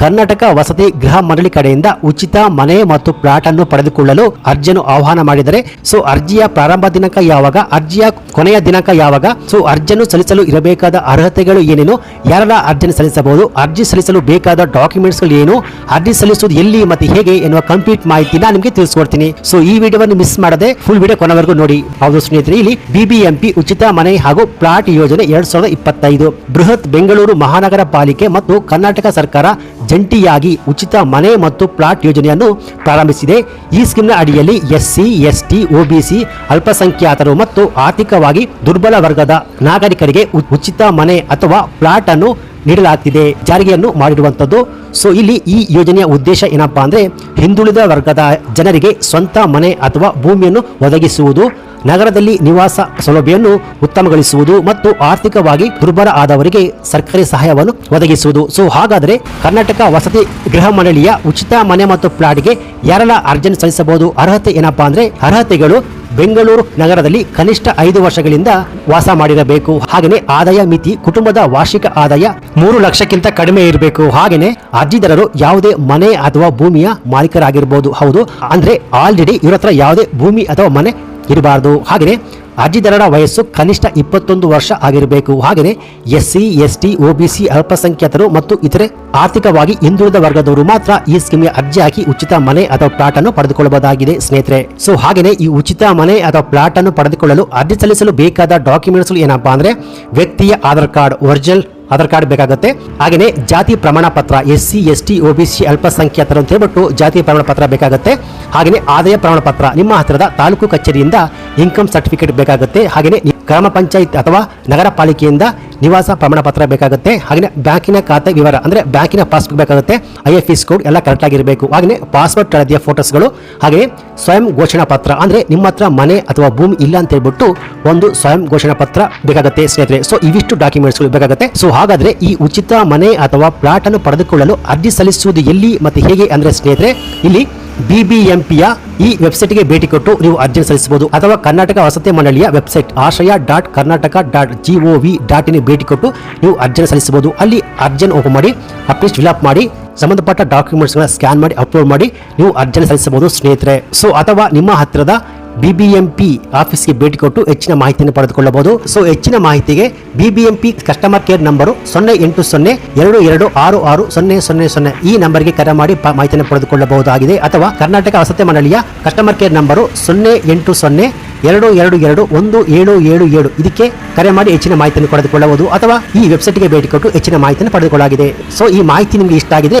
ಕರ್ನಾಟಕ ವಸತಿ ಗೃಹ ಮಂಡಳಿ ಕಡೆಯಿಂದ ಉಚಿತ ಮನೆ ಮತ್ತು ಪ್ಲಾಟ್ ಅನ್ನು ಪಡೆದುಕೊಳ್ಳಲು ಅರ್ಜಿಯನ್ನು ಆಹ್ವಾನ ಮಾಡಿದರೆ, ಸೊ ಅರ್ಜಿಯ ಪ್ರಾರಂಭ ದಿನಾಂಕ ಯಾವಾಗ, ಅರ್ಜಿಯ ಕೊನೆಯ ದಿನಾಂಕ ಯಾವಾಗ, ಸೊ ಅರ್ಜಿಯನ್ನು ಸಲ್ಲಿಸಲು ಇರಬೇಕಾದ ಅರ್ಹತೆಗಳು ಏನೇನು, ಯಾರೆಲ್ಲ ಅರ್ಜಿಯನ್ನು ಸಲ್ಲಿಸಬಹುದು, ಅರ್ಜಿ ಸಲ್ಲಿಸಲು ಬೇಕಾದ ಡಾಕ್ಯುಮೆಂಟ್ಸ್ಗಳು ಏನು, ಅರ್ಜಿ ಸಲ್ಲಿಸುವುದು ಎಲ್ಲಿ ಮತ್ತು ಹೇಗೆ ಎನ್ನುವ ಕಂಪ್ಲೀಟ್ ಮಾಹಿತಿನ ನಿಮಗೆ ತಿಳಿಸ್ಕೊಡ್ತೀನಿ. ಸೊ ಈ ವಿಡಿಯೋವನ್ನು ಮಿಸ್ ಮಾಡದೆ ಫುಲ್ ವಿಡಿಯೋ ಕೊನೆವರೆಗೂ ನೋಡಿ. ಹೌದು ಸ್ನೇಹಿತರೆ, ಇಲ್ಲಿ ಬಿಬಿಎಂಪಿ ಉಚಿತ ಮನೆ ಹಾಗೂ ಪ್ಲಾಟ್ ಯೋಜನೆ ಎರಡ್ ಸಾವಿರದ ಇಪ್ಪತ್ತೈದು. ಬೃಹತ್ ಬೆಂಗಳೂರು ಮಹಾನಗರ ಪಾಲಿಕೆ ಮತ್ತು ಕರ್ನಾಟಕ ಸರ್ಕಾರ ಜಂಟಿಯಾಗಿ ಉಚಿತ ಮನೆ ಮತ್ತು ಪ್ಲಾಟ್ ಯೋಜನೆಯನ್ನು ಪ್ರಾರಂಭಿಸಿದೆ. ಈ ಸ್ಕೀಮ್ನ ಅಡಿಯಲ್ಲಿ ಎಸ್ಸಿ, ಎಸ್ಟಿ ಒಬಿಸಿ ಅಲ್ಪಸಂಖ್ಯಾತರು ಮತ್ತು ಆರ್ಥಿಕವಾಗಿ ದುರ್ಬಲ ವರ್ಗದ ನಾಗರಿಕರಿಗೆ ಉಚಿತ ಮನೆ ಅಥವಾ ಪ್ಲಾಟ್ ಅನ್ನು ನೀಡಲಾಗ್ತಿದೆ. ಜಾರಿಗೆಯನ್ನು ಮಾಡಿರುವಂಥದ್ದು ಸೊ ಇಲ್ಲಿ ಈ ಯೋಜನೆಯ ಉದ್ದೇಶ ಏನಪ್ಪಾ ಅಂದ್ರೆ ಹಿಂದುಳಿದ ವರ್ಗದ ಜನರಿಗೆ ಸ್ವಂತ ಮನೆ ಅಥವಾ ಭೂಮಿಯನ್ನು ಒದಗಿಸುವುದು, ನಗರದಲ್ಲಿ ನಿವಾಸ ಸೌಲಭ್ಯವನ್ನು ಉತ್ತಮಗೊಳಿಸುವುದು ಮತ್ತು ಆರ್ಥಿಕವಾಗಿ ದುರ್ಬಲ ಆದವರಿಗೆ ಸರ್ಕಾರಿ ಸಹಾಯವನ್ನು ಒದಗಿಸುವುದು. ಸೊ ಹಾಗಾದರೆ ಕರ್ನಾಟಕ ವಸತಿ ಗೃಹ ಮಂಡಳಿಯ ಉಚಿತ ಮನೆ ಮತ್ತು ಪ್ಲಾಟ್ಗೆ ಯಾರೆಲ್ಲ ಅರ್ಜೆಂಟ್ ಸಲ್ಲಿಸಬಹುದು? ಅರ್ಹತೆ ಏನಪ್ಪಾ ಅಂದ್ರೆ ಅರ್ಹತೆಗಳು ಬೆಂಗಳೂರು ನಗರದಲ್ಲಿ ಕನಿಷ್ಠ ಐದು ವರ್ಷಗಳಿಂದ ವಾಸ ಮಾಡಿರಬೇಕು. ಹಾಗೆಯೇ ಆದಾಯ ಮಿತಿ ಕುಟುಂಬದ ವಾರ್ಷಿಕ ಆದಾಯ ಮೂರು ಲಕ್ಷಕ್ಕಿಂತ ಕಡಿಮೆ ಇರಬೇಕು. ಹಾಗೆಯೇ ಅರ್ಜಿದಾರರು ಯಾವುದೇ ಮನೆ ಅಥವಾ ಭೂಮಿಯ ಮಾಲೀಕರಾಗಿರ್ಬೋದು. ಹೌದು. ಅಂದ್ರೆ ಆಲ್ರೆಡಿ ಇವ್ರ ಹತ್ರ ಯಾವುದೇ ಭೂಮಿ ಅಥವಾ ಮನೆ ಇರಬಾರ್ದು. ಹಾಗೆಯೇ ಅರ್ಜಿದಾರರ ವಯಸ್ಸು ಕನಿಷ್ಠ ಇಪ್ಪತ್ತೊಂದು ವರ್ಷ ಆಗಿರಬೇಕು. ಹಾಗೆಯೇ S C S T OBC ಅಲ್ಪಸಂಖ್ಯಾತರು ಮತ್ತು ಇತರೆ ಆರ್ಥಿಕವಾಗಿ ಹಿಂದುಳಿದ ವರ್ಗದವರು ಮಾತ್ರ ಈ ಸ್ಕೀಮ್ಗೆ ಅರ್ಜಿ ಹಾಕಿ ಉಚಿತ ಮನೆ ಅಥವಾ ಪ್ಲಾಟ್ ಅನ್ನು ಪಡೆದುಕೊಳ್ಳಬಹುದಾಗಿದೆ ಸ್ನೇಹಿತರೆ. ಸೊ, ಹಾಗೆಯೇ ಈ ಉಚಿತ ಮನೆ ಅಥವಾ ಪ್ಲಾಟ್ ಅನ್ನು ಪಡೆದುಕೊಳ್ಳಲು ಅರ್ಜಿ ಸಲ್ಲಿಸಲು ಬೇಕಾದ ಡಾಕ್ಯುಮೆಂಟ್ಸ್ ಏನಪ್ಪಾ ಅಂದ್ರೆ ವ್ಯಕ್ತಿಯ Aadhaar card, original Aadhaar card ಬೇಕಾಗುತ್ತೆ. ಹಾಗೆಯೇ ಜಾತಿ ಪ್ರಮಾಣ ಪತ್ರ S C S T O B ಅಲ್ಪಸಂಖ್ಯಾತರು ಅಂತ ಹೇಳ್ಬಿಟ್ಟು ಜಾತಿ ಪ್ರಮಾಣ ಪತ್ರ ಬೇಕಾಗುತ್ತೆ. ಹಾಗೆಯೇ ಆದಾಯ ಪ್ರಮಾಣ ಪತ್ರ, ನಿಮ್ಮ ಹತ್ತಿರದ ತಾಲೂಕು ಕಚೇರಿಯಿಂದ ಇನ್ಕಮ್ ಸರ್ಟಿಫಿಕೇಟ್ ಬೇಕಾಗುತ್ತೆ. ಹಾಗೆಯೇ ಗ್ರಾಮ ಪಂಚಾಯತ್ ಅಥವಾ ನಗರ ಪಾಲಿಕೆಯಿಂದ ನಿವಾಸ ಪ್ರಮಾಣ ಪತ್ರ ಬೇಕಾಗುತ್ತೆ. ಹಾಗೆ ಬ್ಯಾಂಕಿನ ಖಾತೆ ವಿವರ, ಅಂದ್ರೆ ಬ್ಯಾಂಕಿನ ಪಾಸ್ಬುಕ್ ಬೇಕಾಗುತ್ತೆ. ಐ ಎಫ್ ಎಸ್ ಕೋಡ್ ಎಲ್ಲ ಕರೆಕ್ಟ್ ಆಗಿರಬೇಕು ಹಾಗೆಯೇ ಪಾಸ್ಪೋರ್ಟ್ ಹಳದಿಯ ಫೋಟೋಸ್ಗಳು ಹಾಗೆ ಸ್ವಯಂ ಘೋಷಣಾ ಪತ್ರ, ಅಂದ್ರೆ ನಿಮ್ಮ ಹತ್ರ ಮನೆ ಅಥವಾ ಭೂಮಿ ಇಲ್ಲ ಅಂತ ಹೇಳ್ಬಿಟ್ಟು ಒಂದು ಸ್ವಯಂ ಘೋಷಣಾ ಪತ್ರ ಬೇಕಾಗುತ್ತೆ ಸ್ನೇಹಿತರೆ. ಸೊ ಇವಿಷ್ಟು ಡಾಕ್ಯುಮೆಂಟ್ಸ್ಗಳು ಬೇಕಾಗುತ್ತೆ. ಸೊ ಹಾಗಾದ್ರೆ ಈ ಉಚಿತ ಮನೆ ಅಥವಾ ಪ್ಲಾಟ್ ಅನ್ನು ಪಡೆದುಕೊಳ್ಳಲು ಅರ್ಜಿ ಸಲ್ಲಿಸುವುದು ಎಲ್ಲಿ ಮತ್ತು ಹೇಗೆ ಅಂದ್ರೆ ಸ್ನೇಹಿತರೆ, ಇಲ್ಲಿ ಬಿಬಿಎಂಪಿಯ ಈ ವೆಬ್ಸೈಟ್ಗೆ ಭೇಟಿ ಕೊಟ್ಟು ನೀವು ಅರ್ಜಿ ಸಲ್ಲಿಸಬಹುದು. ಅಥವಾ ಕರ್ನಾಟಕ ವಸತಿ ಮಂಡಳಿಯ website Ashaya dot Karnataka dot G O V dot ಭೇಟಿ ಕೊಟ್ಟು ನೀವು ಅರ್ಜಿಯನ್ನು ಸಲ್ಲಿಸಬಹುದು. ಅಲ್ಲಿ ಅರ್ಜಿಯನ್ನು ಓಪನ್ ಮಾಡಿ ಅಪ್ಲಿಸ್ಟ್ ಫಿಲ್ಅಪ್ ಮಾಡಿ, ಸಂಬಂಧಪಟ್ಟ ಡಾಕ್ಯುಮೆಂಟ್ಸ್ಗಳ ಸ್ಕ್ಯಾನ್ ಮಾಡಿ, ಅಪ್ಲೋಡ್ ಮಾಡಿ ನೀವು ಅರ್ಜಿಯನ್ನು ಸಲ್ಲಿಸಬಹುದು, ಸ್ನೇಹಿತರೆ. ಸೊ, ಅಥವಾ ನಿಮ್ಮ ಹತ್ತಿರದ ಬಿಬಿಎಂಪಿ ಆಫೀಸ್ಗೆ ಭೇಟಿ ಕೊಟ್ಟು ಹೆಚ್ಚಿನ ಮಾಹಿತಿಯನ್ನು ಪಡೆದುಕೊಳ್ಳಬಹುದು. ಸೊ ಹೆಚ್ಚಿನ ಮಾಹಿತಿಗೆ ಬಿಬಿಎಂಪಿ ಕಸ್ಟಮರ್ ಕೇರ್ ನಂಬರು ಸೊನ್ನೆ ಎಂಟು ಸೊನ್ನೆ ಎರಡು ಎರಡು ಆರು ಆರು ಸೊನ್ನೆ ಸೊನ್ನೆ ಸೊನ್ನೆ ಈ ನಂಬರ್ಗೆ ಕರೆ ಮಾಡಿ ಮಾಹಿತಿಯನ್ನು ಪಡೆದುಕೊಳ್ಳಬಹುದಾಗಿದೆ. ಅಥವಾ ಕರ್ನಾಟಕ ವಸತಿ ಮಂಡಳಿಯ ಕಸ್ಟಮರ್ ಕೇರ್ ನಂಬರು ಸೊನ್ನೆ ಎಂಟು ಸೊನ್ನೆ ಎರಡು ಎರಡು ಎರಡು ಒಂದು ಏಳು ಏಳು ಏಳು ಇದಕ್ಕೆ ಕರೆ ಮಾಡಿ ಹೆಚ್ಚಿನ ಮಾಹಿತಿಯನ್ನು ಪಡೆದುಕೊಳ್ಳಬಹುದು. ಅಥವಾ ಈ ವೆಬ್ಸೈಟ್ಗೆ ಭೇಟಿ ಕೊಟ್ಟು ಹೆಚ್ಚಿನ ಮಾಹಿತಿಯನ್ನು ಪಡೆದುಕೊಳ್ಳಲಾಗಿದೆ. ಸೊ ಈ ಮಾಹಿತಿ ನಿಮಗೆ ಇಷ್ಟ ಆಗಿದೆ